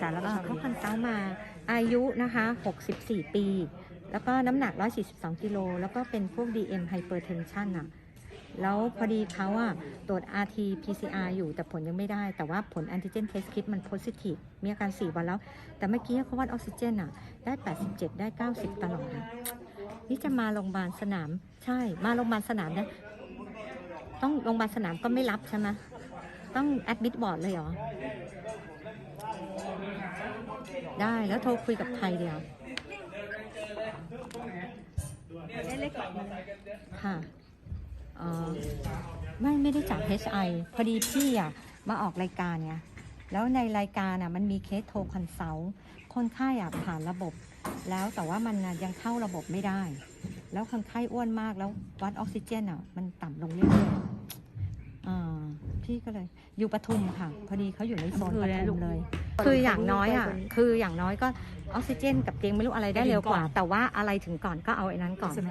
สารแล้วก็เขาคันเต้ามา อายุนะคะ 64 ปี แล้วก็น้ำหนัก 142 กิโล แล้วก็เป็นพวก DM hypertension อะแล้วพอดีเขาอะตรวจ RT PCR อยู่แต่ผลยังไม่ได้ แต่ว่าผล antigen test kit มัน positive มีอาการ 4 วันแล้ว แต่เมื่อกี้เขาวัดออกซิเจนอะได้ 87 ได้ 90 ตลอดนี่จะมาโรงพยาบาลสนาม ใช่ มาโรงพยาบาลสนามนะต้องโรงพยาบาลสนามก็ไม่รับใช่ไหมต้องแอดมิดบอร์ดเลยเหรอ ได้แล้วโทรคุยกับใครเดียวเล็กแบบนี้ค่ะเออไม่ไม่ได้จาก HI พอดีพี่อะมาออกรายการไงแล้วในรายการอะมันมีเคสโทรคอนซัลท์คนไข้อะผ่านระบบ แล้วแต่ว่ามันยังเข้าระบบไม่ได้ แล้วคนไข้อ้วนมากแล้ววัดออกซิเจนอะมันต่ำลงเรื่อยๆอ่าพี่ก็เลย อยู่ปทุมค่ะ พอดีเขาอยู่ในโซนปทุมเลย คืออย่างน้อยอะคืออย่างน้อยก็ออกซิเจน กับเตียงไม่รู้อะไรได้เร็วกว่า แต่ว่าอะไรถึงก่อนก็เอาไอ้นั้นก่อนใช่ไหม